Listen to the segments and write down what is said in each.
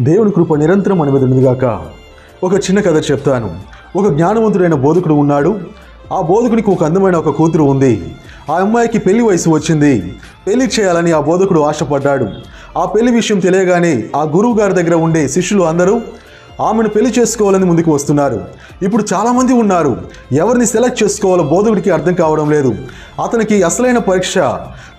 దేవుని కృప నిరంతరం మన మీద ఒక చిన్న కథ చెప్తాను. ఒక జ్ఞానవంతుడైన బోధకుడు ఉన్నాడు. ఆ బోధకుడికి ఒక అందమైన ఒక కూతురు ఉంది. ఆ అమ్మాయికి పెళ్ళి వయసు వచ్చింది. పెళ్ళి చేయాలని ఆ బోధకుడు ఆశపడ్డాడు. ఆ పెళ్ళి విషయం తెలియగానే ఆ గురువు గారి దగ్గర ఉండే శిష్యులు అందరూ ఆమెను పెళ్ళి చేసుకోవాలని ముందుకు వస్తున్నారు. ఇప్పుడు చాలామంది ఉన్నారు. ఎవరిని సెలెక్ట్ చేసుకోవాలో బోధకుడికి అర్థం కావడం లేదు. అతనికి అసలైన పరీక్ష.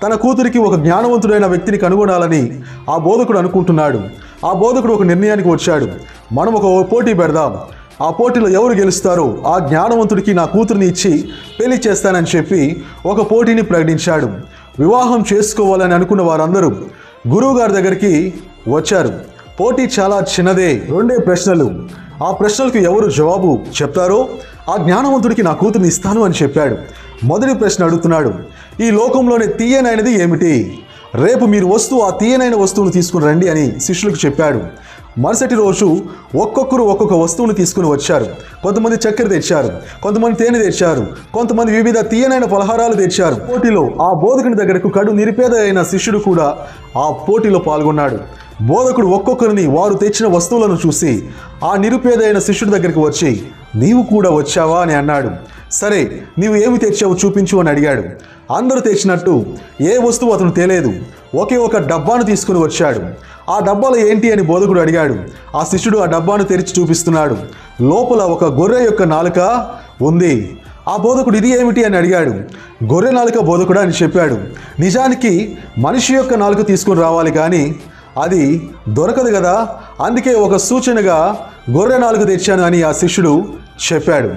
తన కూతురికి ఒక జ్ఞానవంతుడైన వ్యక్తిని కనుగొనాలని ఆ బోధకుడు అనుకుంటున్నాడు. ఆ బోధకుడు ఒక నిర్ణయానికి వచ్చాడు. మనం ఒక పోటీ పెడదాం. ఆ పోటీలో ఎవరు గెలుస్తారో ఆ జ్ఞానవంతుడికి నా కూతురిని ఇచ్చి పెళ్ళి చేస్తానని చెప్పి ఒక పోటీని ప్రకటించాడు. వివాహం చేసుకోవాలని అనుకున్న వారందరూ గురువు గారి దగ్గరికి వచ్చారు. పోటీ చాలా చిన్నదే. రెండే ప్రశ్నలు. ఆ ప్రశ్నలకు ఎవరు జవాబు చెప్తారో ఆ జ్ఞానవంతుడికి నా కూతురిని ఇస్తాను అని చెప్పాడు. మొదటి ప్రశ్న అడుగుతున్నాడు. ఈ లోకంలోనే తీయనైనది ఏమిటి? రేపు మీరు వస్తువు ఆ తీయనైన వస్తువును తీసుకుని రండి అని శిష్యులకు చెప్పాడు. మరుసటి రోజు ఒక్కొక్కరు ఒక్కొక్క వస్తువును తీసుకుని వచ్చారు. కొంతమంది చక్కెర తెచ్చారు. కొంతమంది తేనె తెచ్చారు. కొంతమంది వివిధ తీయనైన పలహారాలు తెచ్చారు. పోటీలో ఆ బోధకుని దగ్గరకు కడు నిరుపేద అయిన శిష్యుడు కూడా ఆ పోటీలో పాల్గొన్నాడు. బోధకుడు ఒక్కొక్కరిని వారు తెచ్చిన వస్తువులను చూసి ఆ నిరుపేదైన శిష్యుడి దగ్గరికి వచ్చి నీవు కూడా వచ్చావా? అని అన్నాడు. సరే నీవు ఏమి తెచ్చావు చూపించు అని అడిగాడు. అందరూ తెచ్చినట్టు ఏ వస్తువు అతను తేలేదు. ఒకే ఒక డబ్బాను తీసుకుని వచ్చాడు. ఆ డబ్బాలో ఏంటి అని బోధకుడు అడిగాడు. ఆ శిష్యుడు ఆ డబ్బాను తెరిచి చూపిస్తున్నాడు. లోపల ఒక గొర్రె యొక్క నాలుక ఉంది. ఆ బోధకుడు ఇది ఏమిటి అని అడిగాడు. గొర్రె నాలుక బోధకుడు అని చెప్పాడు. నిజానికి మనిషి యొక్క నాలుక తీసుకుని రావాలి కానీ అది దొరకదు కదా. అందుకే ఒక సూచనగా గొర్రె నాలుగు తెచ్చాను అని ఆ శిష్యుడు చెప్పాడు.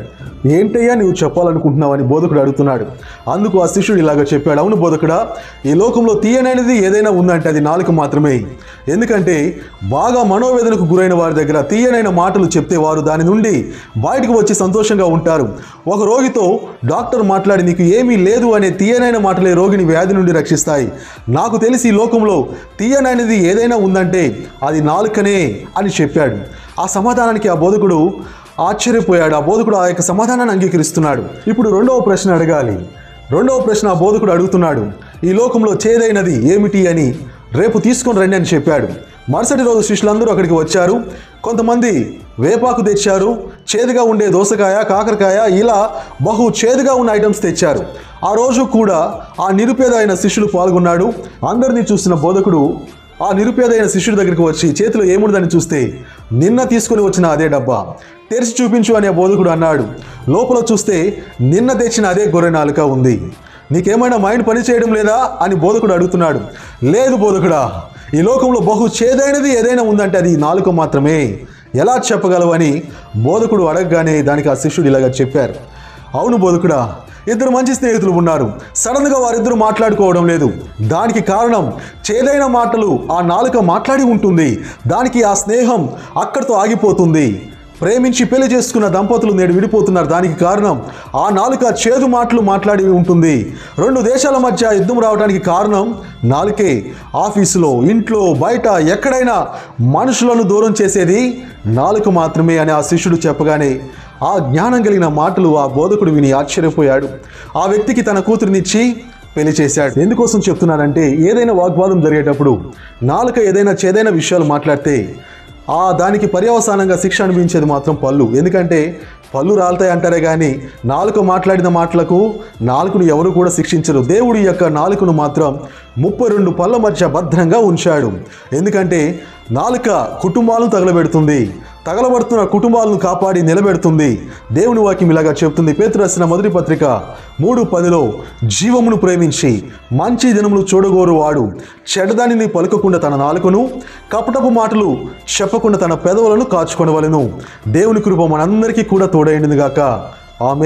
ఏంటయ్యా నువ్వు చెప్పాలనుకుంటున్నావని బోధకుడు అడుగుతున్నాడు. అందుకు ఆ శిష్యుడు ఇలాగ చెప్పాడు. అవును బోధకుడా ఈ లోకంలో తీయనైనది ఏదైనా ఉందంటే అది నాలుక మాత్రమే. ఎందుకంటే బాగా మనోవేదనకు గురైన వారి దగ్గర తీయనైన మాటలు చెప్తే వారు దాని నుండి బయటకు వచ్చి సంతోషంగా ఉంటారు. ఒక రోగితో డాక్టర్ మాట్లాడి నీకు ఏమీ లేదు అనే తీయనైన మాటలే రోగిని వ్యాధి నుండి రక్షిస్తాయి. నాకు తెలిసి ఈ లోకంలో తీయనైనది ఏదైనా ఉందంటే అది నాలుకనే అని చెప్పాడు. ఆ సమాధానానికి ఆ బోధకుడు ఆశ్చర్యపోయాడు. ఆ బోధకుడు ఆ యొక్క సమాధానాన్ని అంగీకరిస్తున్నాడు. ఇప్పుడు రెండవ ప్రశ్న అడగాలి. రెండవ ప్రశ్న ఆ బోధకుడు అడుగుతున్నాడు. ఈ లోకంలో చేదైనది ఏమిటి అని రేపు తీసుకొని రండి అని చెప్పాడు. మరుసటి రోజు శిష్యులందరూ అక్కడికి వచ్చారు. కొంతమంది వేపాకు తెచ్చారు. చేదుగా ఉండే దోసకాయ కాకరకాయ ఇలా బహు చేదుగా ఉన్న ఐటమ్స్ తెచ్చారు. ఆ రోజు కూడా ఆ నిరుపేద అయిన శిష్యుడు పాల్గొన్నాడు. అందరినీ చూసిన బోధకుడు ఆ నిరుపేదైన శిష్యుడి దగ్గరికి వచ్చి చేతిలో ఏముండదని చూస్తే నిన్న తీసుకుని వచ్చిన అదే డబ్బా. తెరిచి చూపించు అని బోధకుడు అన్నాడు. లోపల చూస్తే నిన్న తెచ్చిన అదే గొర్రె నాలుక ఉంది. నీకేమైనా మైండ్ పని చేయడం లేదా? అని బోధకుడు అడుగుతున్నాడు. లేదు బోధకుడా ఈ లోకంలో బహు చేదైనది ఏదైనా ఉందంటే అది నాలుక మాత్రమే. ఎలా చెప్పగలవని బోధకుడు అడగగానే దానికి ఆ శిష్యుడు ఇలాగ చెప్పారు. అవును బోధకుడా ఇద్దరు మంచి స్నేహితులు ఉన్నారు. సడన్గా వారిద్దరు మాట్లాడుకోవడం లేదు. దానికి కారణం చేదైన మాటలు ఆ నాలుక మాట్లాడి ఉంటుంది. దానికి ఆ స్నేహం అక్కడితో ఆగిపోతుంది. ప్రేమించి పెళ్ళి చేసుకున్న దంపతులు నేడు విడిపోతున్నారు. దానికి కారణం ఆ నాలుక చేదు మాటలు మాట్లాడి ఉంటుంది. రెండు దేశాల మధ్య యుద్ధం రావడానికి కారణం నాలుకే. ఆఫీసులో ఇంట్లో బయట ఎక్కడైనా మనుషులను దూరం చేసేది నాలుక మాత్రమే అని ఆ శిష్యుడు చెప్పగానే ఆ జ్ఞానం కలిగిన మాటలు ఆ బోధకుడు విని ఆశ్చర్యపోయాడు. ఆ వ్యక్తికి తన కూతురినిచ్చి పెళ్ళి చేశాడు. ఎందుకోసం చెప్తున్నానంటే ఏదైనా వాగ్వాదం జరిగేటప్పుడు నాలుక ఏదైనా చేదైన విషయాలు మాట్లాడితే ఆ దానికి పర్యవసానంగా శిక్ష అనిపించేది మాత్రం పళ్ళు. ఎందుకంటే పళ్ళు రాలుతాయి అంటారే కానీ నాలుక మాట్లాడిన మాటలకు నాలుకను ఎవరు కూడా శిక్షించరు. దేవుడి యొక్క నాలుకను మాత్రం ముప్పై రెండు పళ్ళ మధ్య భద్రంగా ఉంచాడు. ఎందుకంటే నాలుక కుటుంబాలను తగలబెడుతుంది. తగలబడుతున్న కుటుంబాలను కాపాడి నిలబెడుతుంది. దేవుని వాక్యం ఇలాగా చెబుతుంది పేతురు రాసిన మొదటి పత్రిక మూడు పదిలో జీవమును ప్రేమించి మంచి దినములు చూడగోరు వాడు. చెడ్డదానిని పలుకకుండా తన నాలుకను కపటపు మాటలు చెప్పకుండా తన పెదవులను కాచుకొనవలెను. దేవుని కృప మనందరికీ కూడా తోడైండిగాక ఆమె